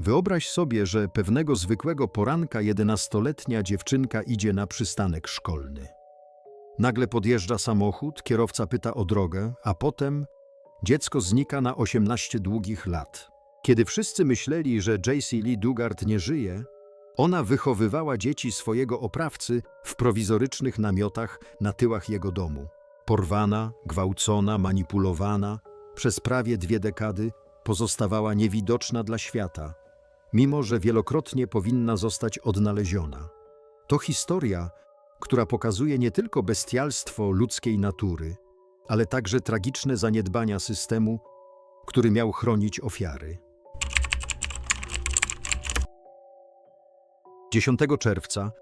Wyobraź sobie, że pewnego zwykłego poranka jedenastoletnia dziewczynka idzie na przystanek szkolny. Nagle podjeżdża samochód, kierowca pyta o drogę, a potem dziecko znika na 18 długich lat. Kiedy wszyscy myśleli, że JC Lee Dugard nie żyje, ona wychowywała dzieci swojego oprawcy w prowizorycznych namiotach na tyłach jego domu. Porwana, gwałcona, manipulowana, przez prawie dwie dekady pozostawała niewidoczna dla świata, mimo że wielokrotnie powinna zostać odnaleziona. To historia, która pokazuje nie tylko bestialstwo ludzkiej natury, ale także tragiczne zaniedbania systemu, który miał chronić ofiary. 10 czerwca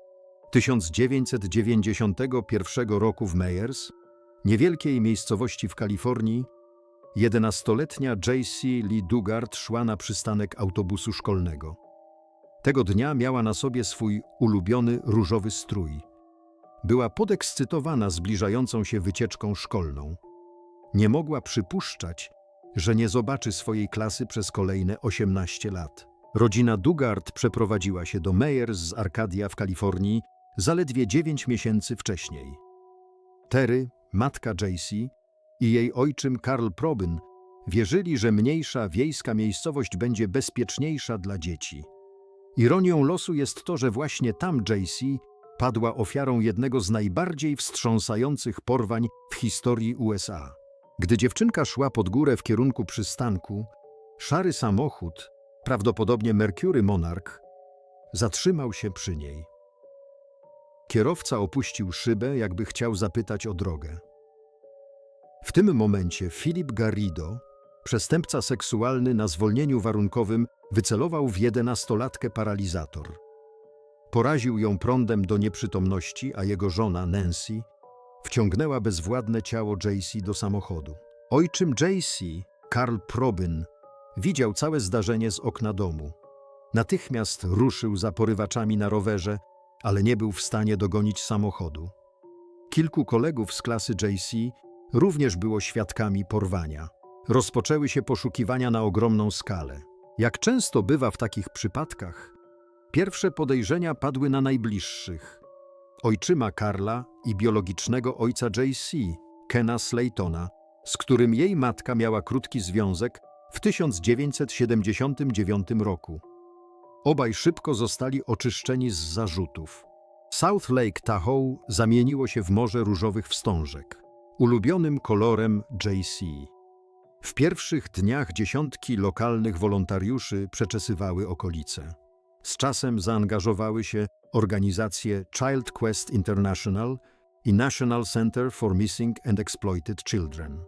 1991 roku w Meyers, niewielkiej miejscowości w Kalifornii, 11-letnia J.C. Lee Dugard szła na przystanek autobusu szkolnego. Tego dnia miała na sobie swój ulubiony różowy strój. Była podekscytowana zbliżającą się wycieczką szkolną. Nie mogła przypuszczać, że nie zobaczy swojej klasy przez kolejne 18 lat. Rodzina Dugard przeprowadziła się do Meyers z Arcadia w Kalifornii zaledwie 9 miesięcy wcześniej. Terry, matka JC i jej ojczym Karl Probyn wierzyli, że mniejsza wiejska miejscowość będzie bezpieczniejsza dla dzieci. Ironią losu jest to, że właśnie tam JC padła ofiarą jednego z najbardziej wstrząsających porwań w historii USA. Gdy dziewczynka szła pod górę w kierunku przystanku, szary samochód, prawdopodobnie Mercury Monarch, zatrzymał się przy niej. Kierowca opuścił szybę, jakby chciał zapytać o drogę. W tym momencie Filip Garrido, przestępca seksualny na zwolnieniu warunkowym, wycelował w jedenastolatkę paralizator. Poraził ją prądem do nieprzytomności, a jego żona, Nancy, wciągnęła bezwładne ciało JC do samochodu. Ojczym JC, Karl Probyn, widział całe zdarzenie z okna domu. Natychmiast ruszył za porywaczami na rowerze, ale nie był w stanie dogonić samochodu. Kilku kolegów z klasy JC również było świadkami porwania. Rozpoczęły się poszukiwania na ogromną skalę. Jak często bywa w takich przypadkach, pierwsze podejrzenia padły na najbliższych. Ojczyma Karla i biologicznego ojca JC, Kena Slaytona, z którym jej matka miała krótki związek w 1979 roku. Obaj szybko zostali oczyszczeni z zarzutów. South Lake Tahoe zamieniło się w morze różowych wstążek, ulubionym kolorem JC. W pierwszych dniach dziesiątki lokalnych wolontariuszy przeczesywały okolice. Z czasem zaangażowały się organizacje Child Quest International i National Center for Missing and Exploited Children.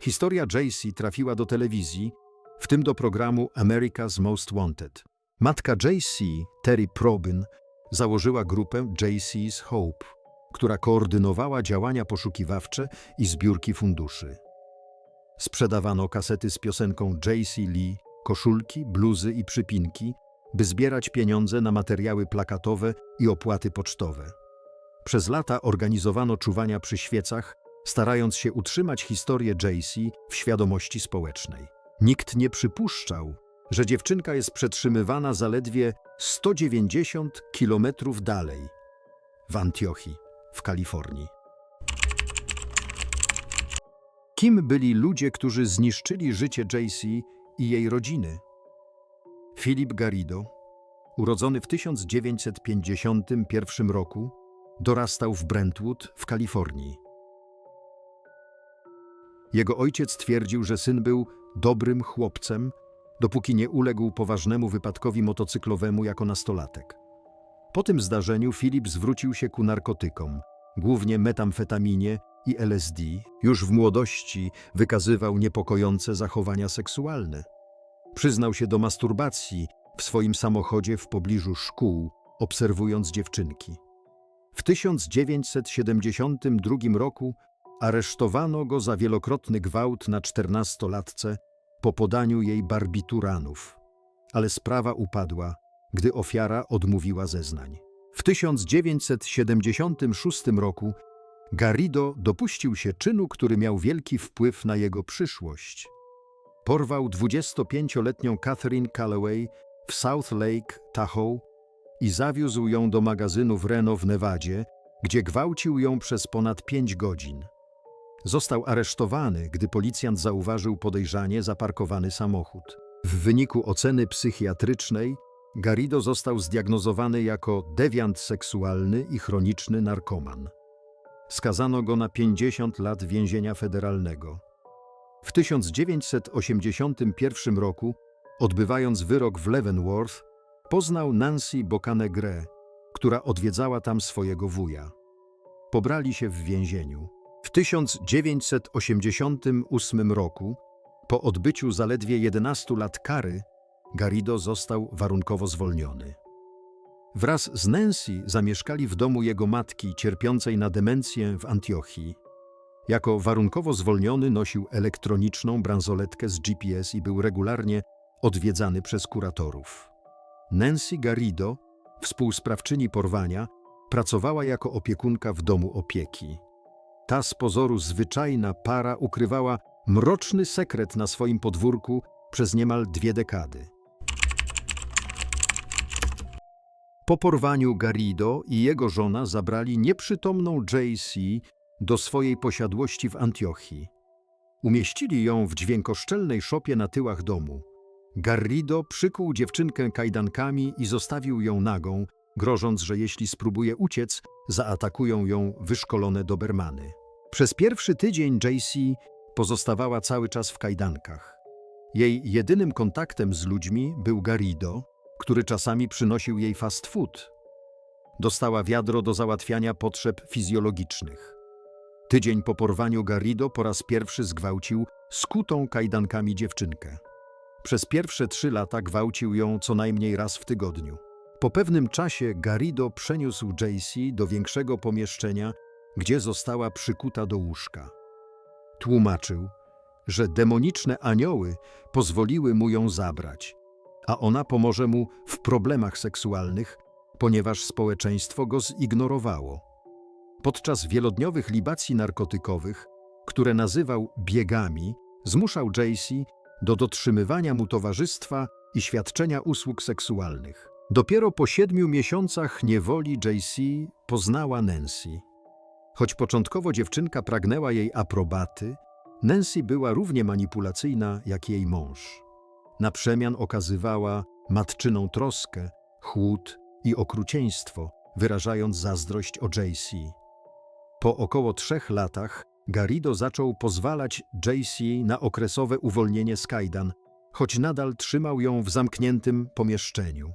Historia JC trafiła do telewizji, w tym do programu America's Most Wanted. Matka JC, Terry Probyn, założyła grupę JC's Hope, która koordynowała działania poszukiwawcze i zbiórki funduszy. Sprzedawano kasety z piosenką JC Lee, koszulki, bluzy i przypinki, by zbierać pieniądze na materiały plakatowe i opłaty pocztowe. Przez lata organizowano czuwania przy świecach, starając się utrzymać historię JC w świadomości społecznej. Nikt nie przypuszczał, że dziewczynka jest przetrzymywana zaledwie 190 kilometrów dalej, w Antiochii, w Kalifornii. Kim byli ludzie, którzy zniszczyli życie JC i jej rodziny? Philip Garrido, urodzony w 1951 roku, dorastał w Brentwood w Kalifornii. Jego ojciec twierdził, że syn był dobrym chłopcem, dopóki nie uległ poważnemu wypadkowi motocyklowemu jako nastolatek. Po tym zdarzeniu Filip zwrócił się ku narkotykom, głównie metamfetaminie i LSD. Już w młodości wykazywał niepokojące zachowania seksualne. Przyznał się do masturbacji w swoim samochodzie w pobliżu szkół, obserwując dziewczynki. W 1972 roku aresztowano go za wielokrotny gwałt na czternastolatce po podaniu jej barbituranów, ale sprawa upadła, gdy ofiara odmówiła zeznań. W 1976 roku Garrido dopuścił się czynu, który miał wielki wpływ na jego przyszłość. Porwał 25-letnią Catherine Calloway w South Lake, Tahoe i zawiózł ją do magazynu w Reno w Nevadzie, gdzie gwałcił ją przez ponad pięć godzin. Został aresztowany, gdy policjant zauważył podejrzanie zaparkowany samochód. W wyniku oceny psychiatrycznej Garrido został zdiagnozowany jako dewiant seksualny i chroniczny narkoman. Skazano go na 50 lat więzienia federalnego. W 1981 roku, odbywając wyrok w Leavenworth, poznał Nancy Bocanegre, która odwiedzała tam swojego wuja. Pobrali się w więzieniu. W 1988 roku, po odbyciu zaledwie 11 lat kary, Garrido został warunkowo zwolniony. Wraz z Nancy zamieszkali w domu jego matki cierpiącej na demencję w Antiochii. Jako warunkowo zwolniony nosił elektroniczną bransoletkę z GPS i był regularnie odwiedzany przez kuratorów. Nancy Garrido, współsprawczyni porwania, pracowała jako opiekunka w domu opieki. Ta z pozoru zwyczajna para ukrywała mroczny sekret na swoim podwórku przez niemal dwie dekady. Po porwaniu Garrido i jego żona zabrali nieprzytomną JC do swojej posiadłości w Antiochii. Umieścili ją w dźwiękoszczelnej szopie na tyłach domu. Garrido przykuł dziewczynkę kajdankami i zostawił ją nagą, grożąc, że jeśli spróbuje uciec, zaatakują ją wyszkolone dobermany. Przez pierwszy tydzień JC pozostawała cały czas w kajdankach. Jej jedynym kontaktem z ludźmi był Garrido, który czasami przynosił jej fast food. Dostała wiadro do załatwiania potrzeb fizjologicznych. Tydzień po porwaniu Garrido po raz pierwszy zgwałcił skutą kajdankami dziewczynkę. Przez pierwsze trzy lata gwałcił ją co najmniej raz w tygodniu. Po pewnym czasie Garrido przeniósł JC do większego pomieszczenia, gdzie została przykuta do łóżka. Tłumaczył, że demoniczne anioły pozwoliły mu ją zabrać, a ona pomoże mu w problemach seksualnych, ponieważ społeczeństwo go zignorowało. Podczas wielodniowych libacji narkotykowych, które nazywał biegami, zmuszał JC do dotrzymywania mu towarzystwa i świadczenia usług seksualnych. Dopiero po siedmiu miesiącach niewoli JC poznała Nancy. Choć początkowo dziewczynka pragnęła jej aprobaty, Nancy była równie manipulacyjna jak jej mąż. Na przemian okazywała matczyną troskę, chłód i okrucieństwo, wyrażając zazdrość o JC. Po około trzech latach Garrido zaczął pozwalać JC na okresowe uwolnienie z kajdan, choć nadal trzymał ją w zamkniętym pomieszczeniu.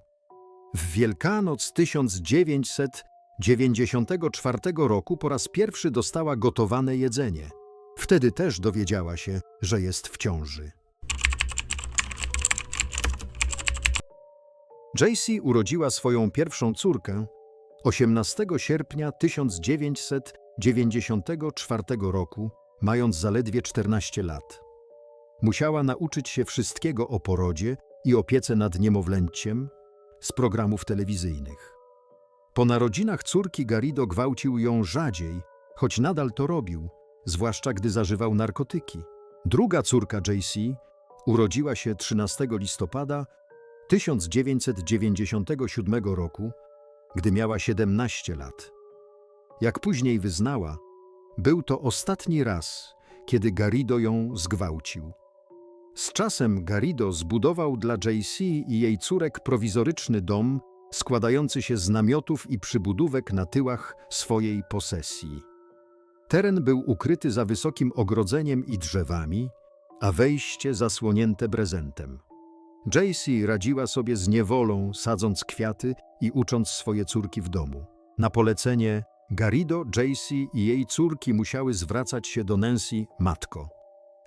W Wielkanoc 1994 roku po raz pierwszy dostała gotowane jedzenie. Wtedy też dowiedziała się, że jest w ciąży. JC urodziła swoją pierwszą córkę 18 sierpnia 1994 roku, mając zaledwie 14 lat. Musiała nauczyć się wszystkiego o porodzie i opiece nad niemowlęciem z programów telewizyjnych. Po narodzinach córki Garrido gwałcił ją rzadziej, choć nadal to robił, zwłaszcza gdy zażywał narkotyki. Druga córka JC urodziła się 13 listopada 1997 roku, gdy miała 17 lat. Jak później wyznała, był to ostatni raz, kiedy Garrido ją zgwałcił. Z czasem Garrido zbudował dla JC i jej córek prowizoryczny dom składający się z namiotów i przybudówek na tyłach swojej posesji. Teren był ukryty za wysokim ogrodzeniem i drzewami, a wejście zasłonięte brezentem. JC radziła sobie z niewolą, sadząc kwiaty i ucząc swoje córki w domu. Na polecenie Garrido, JC i jej córki musiały zwracać się do Nancy matko,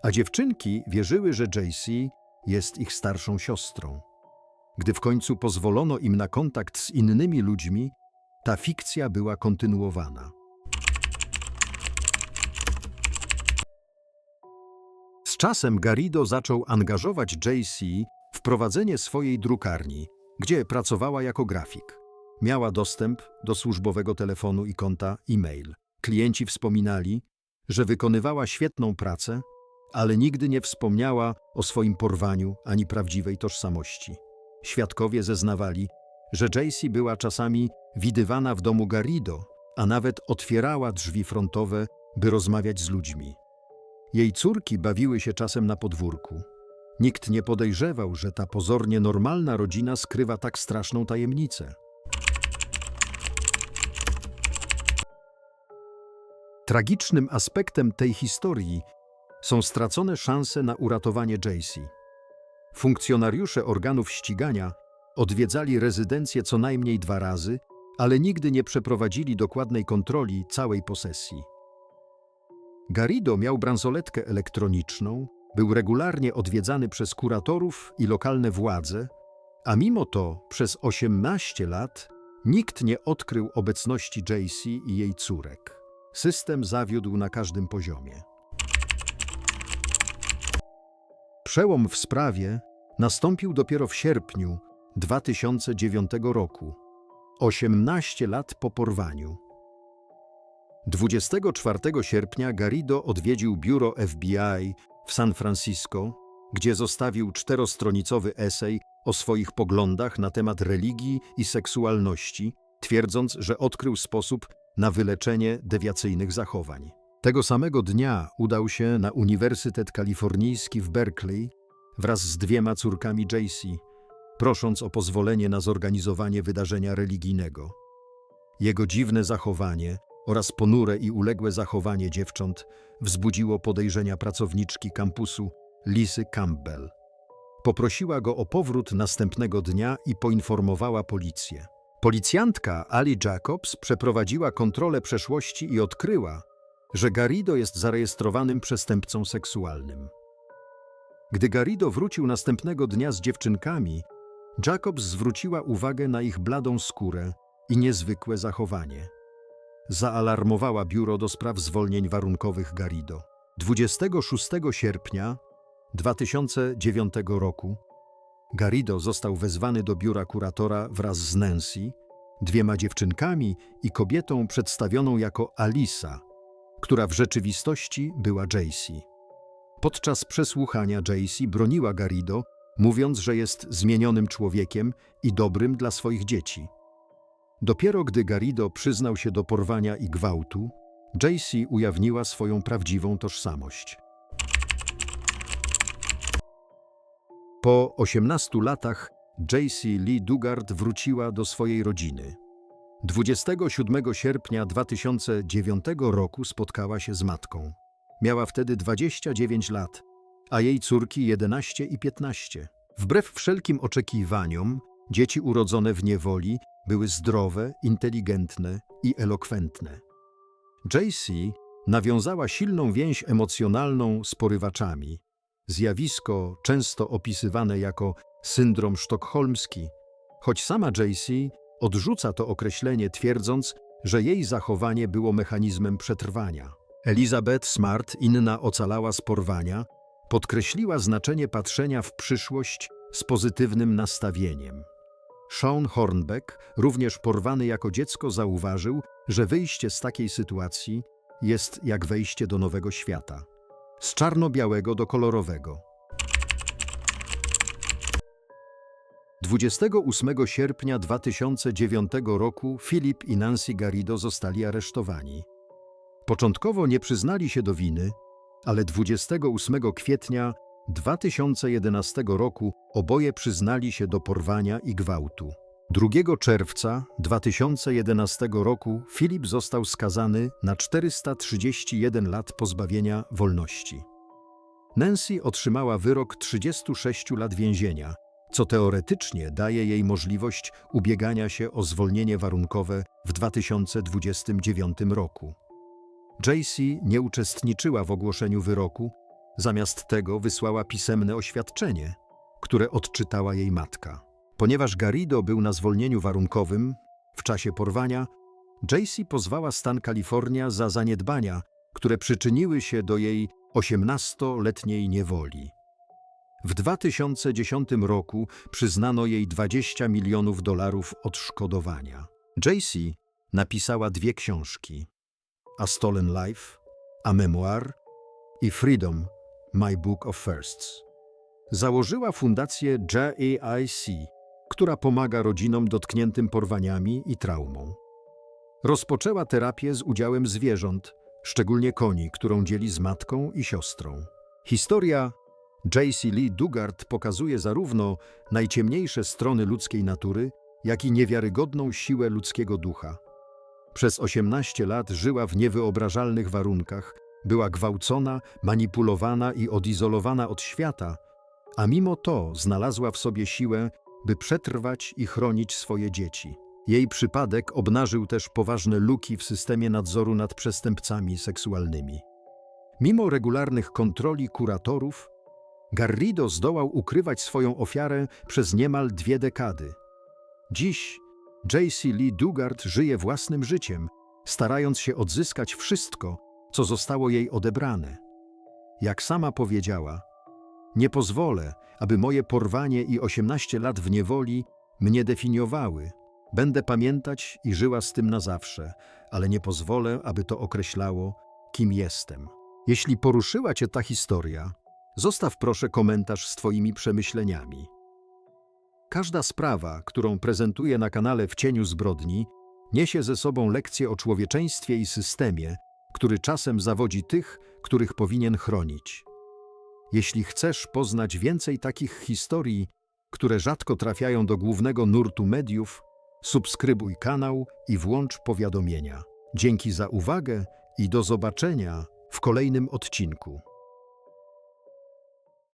a dziewczynki wierzyły, że JC jest ich starszą siostrą. Gdy w końcu pozwolono im na kontakt z innymi ludźmi, ta fikcja była kontynuowana. Z czasem Garrido zaczął angażować JC w prowadzenie swojej drukarni, gdzie pracowała jako grafik. Miała dostęp do służbowego telefonu i konta e-mail. Klienci wspominali, że wykonywała świetną pracę, ale nigdy nie wspomniała o swoim porwaniu ani prawdziwej tożsamości. Świadkowie zeznawali, że JC była czasami widywana w domu Garrido, a nawet otwierała drzwi frontowe, by rozmawiać z ludźmi. Jej córki bawiły się czasem na podwórku. Nikt nie podejrzewał, że ta pozornie normalna rodzina skrywa tak straszną tajemnicę. Tragicznym aspektem tej historii są stracone szanse na uratowanie JC. Funkcjonariusze organów ścigania odwiedzali rezydencję co najmniej dwa razy, ale nigdy nie przeprowadzili dokładnej kontroli całej posesji. Garrido miał bransoletkę elektroniczną, był regularnie odwiedzany przez kuratorów i lokalne władze, a mimo to przez 18 lat nikt nie odkrył obecności JC i jej córek. System zawiódł na każdym poziomie. Przełom w sprawie nastąpił dopiero w sierpniu 2009 roku, 18 lat po porwaniu. 24 sierpnia Garrido odwiedził biuro FBI w San Francisco, gdzie zostawił czterostronicowy esej o swoich poglądach na temat religii i seksualności, twierdząc, że odkrył sposób na wyleczenie dewiacyjnych zachowań. Tego samego dnia udał się na Uniwersytet Kalifornijski w Berkeley wraz z dwiema córkami JC, prosząc o pozwolenie na zorganizowanie wydarzenia religijnego. Jego dziwne zachowanie oraz ponure i uległe zachowanie dziewcząt wzbudziło podejrzenia pracowniczki kampusu Lisy Campbell. Poprosiła go o powrót następnego dnia i poinformowała policję. Policjantka Ali Jacobs przeprowadziła kontrolę przeszłości i odkryła, że Garrido jest zarejestrowanym przestępcą seksualnym. Gdy Garrido wrócił następnego dnia z dziewczynkami, Jacobs zwróciła uwagę na ich bladą skórę i niezwykłe zachowanie. Zaalarmowała biuro do spraw zwolnień warunkowych Garrido. 26 sierpnia 2009 roku Garrido został wezwany do biura kuratora wraz z Nancy, dwiema dziewczynkami i kobietą przedstawioną jako Alisa, która w rzeczywistości była JC. Podczas przesłuchania JC broniła Garrido, mówiąc, że jest zmienionym człowiekiem i dobrym dla swoich dzieci. Dopiero gdy Garrido przyznał się do porwania i gwałtu, JC ujawniła swoją prawdziwą tożsamość. Po 18 latach JC Lee Dugard wróciła do swojej rodziny. 27 sierpnia 2009 roku spotkała się z matką. Miała wtedy 29 lat, a jej córki 11 i 15. Wbrew wszelkim oczekiwaniom, dzieci urodzone w niewoli były zdrowe, inteligentne i elokwentne. JC nawiązała silną więź emocjonalną z porywaczami. Zjawisko często opisywane jako syndrom sztokholmski, choć sama JC odrzuca to określenie, twierdząc, że jej zachowanie było mechanizmem przetrwania. Elizabeth Smart, inna ocalała z porwania, podkreśliła znaczenie patrzenia w przyszłość z pozytywnym nastawieniem. Sean Hornbeck, również porwany jako dziecko, zauważył, że wyjście z takiej sytuacji jest jak wejście do nowego świata. Z czarno-białego do kolorowego. 28 sierpnia 2009 roku Philip i Nancy Garrido zostali aresztowani. Początkowo nie przyznali się do winy, ale 28 kwietnia 2011 roku oboje przyznali się do porwania i gwałtu. 2 czerwca 2011 roku Filip został skazany na 431 lat pozbawienia wolności. Nancy otrzymała wyrok 36 lat więzienia, co teoretycznie daje jej możliwość ubiegania się o zwolnienie warunkowe w 2029 roku. JC nie uczestniczyła w ogłoszeniu wyroku, zamiast tego wysłała pisemne oświadczenie, które odczytała jej matka. Ponieważ Garrido był na zwolnieniu warunkowym w czasie porwania, JC pozwała stan Kalifornia za zaniedbania, które przyczyniły się do jej 18-letniej niewoli. W 2010 roku przyznano jej 20 milionów dolarów odszkodowania. JC napisała dwie książki: A Stolen Life, A Memoir i Freedom, My Book of Firsts. Założyła fundację JAIC, która pomaga rodzinom dotkniętym porwaniami i traumą. Rozpoczęła terapię z udziałem zwierząt, szczególnie koni, którą dzieli z matką i siostrą. Historia J.C. Lee Dugard pokazuje zarówno najciemniejsze strony ludzkiej natury, jak i niewiarygodną siłę ludzkiego ducha. Przez 18 lat żyła w niewyobrażalnych warunkach, była gwałcona, manipulowana i odizolowana od świata, a mimo to znalazła w sobie siłę, by przetrwać i chronić swoje dzieci. Jej przypadek obnażył też poważne luki w systemie nadzoru nad przestępcami seksualnymi. Mimo regularnych kontroli kuratorów, Garrido zdołał ukrywać swoją ofiarę przez niemal dwie dekady. Dziś J.C. Lee Dugard żyje własnym życiem, starając się odzyskać wszystko, co zostało jej odebrane. Jak sama powiedziała, nie pozwolę, aby moje porwanie i 18 lat w niewoli mnie definiowały. Będę pamiętać i żyła z tym na zawsze, ale nie pozwolę, aby to określało, kim jestem. Jeśli poruszyła Cię ta historia, zostaw proszę komentarz z Twoimi przemyśleniami. Każda sprawa, którą prezentuję na kanale W Cieniu Zbrodni, niesie ze sobą lekcję o człowieczeństwie i systemie, który czasem zawodzi tych, których powinien chronić. Jeśli chcesz poznać więcej takich historii, które rzadko trafiają do głównego nurtu mediów, subskrybuj kanał i włącz powiadomienia. Dzięki za uwagę i do zobaczenia w kolejnym odcinku.